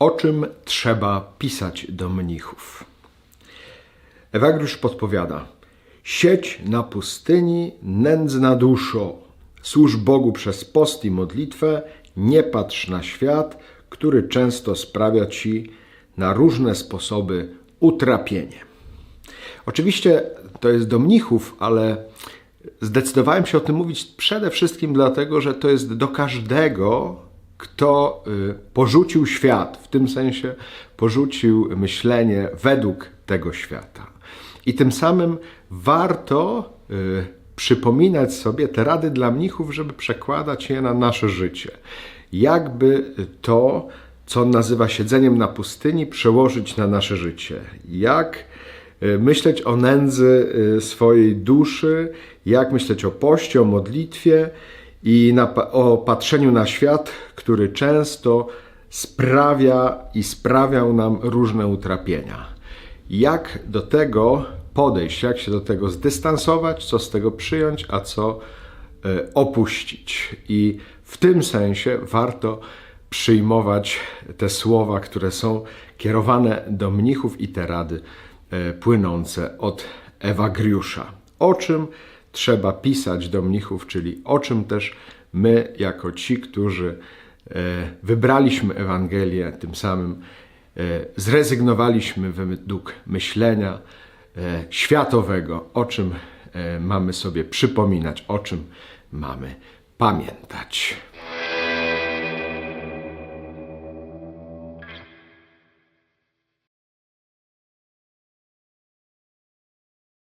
O czym trzeba pisać do mnichów? Ewagriusz podpowiada: Sieć na pustyni, nędzna duszo, służ Bogu przez post i modlitwę, nie patrz na świat, który często sprawia ci na różne sposoby utrapienie. Oczywiście to jest do mnichów, ale zdecydowałem się o tym mówić przede wszystkim dlatego, że to jest do każdego, kto y, porzucił świat, w tym sensie porzucił myślenie według tego świata. I tym samym warto y, przypominać sobie te rady dla mnichów, żeby przekładać je na nasze życie. Jakby to, co nazywa siedzeniem na pustyni, przełożyć na nasze życie. Jak y, myśleć o nędzy swojej duszy, jak myśleć o poście, o modlitwie i na, o patrzeniu na świat, który często sprawia i sprawiał nam różne utrapienia. Jak do tego podejść, jak się do tego zdystansować, co z tego przyjąć, a co e, opuścić. I w tym sensie warto przyjmować te słowa, które są kierowane do mnichów i te rady e, płynące od Ewagriusza. O czym trzeba pisać do mnichów, czyli o czym też my, jako ci, którzy e, wybraliśmy Ewangelię, tym samym e, zrezygnowaliśmy według myślenia e, światowego, o czym mamy sobie przypominać, o czym mamy pamiętać.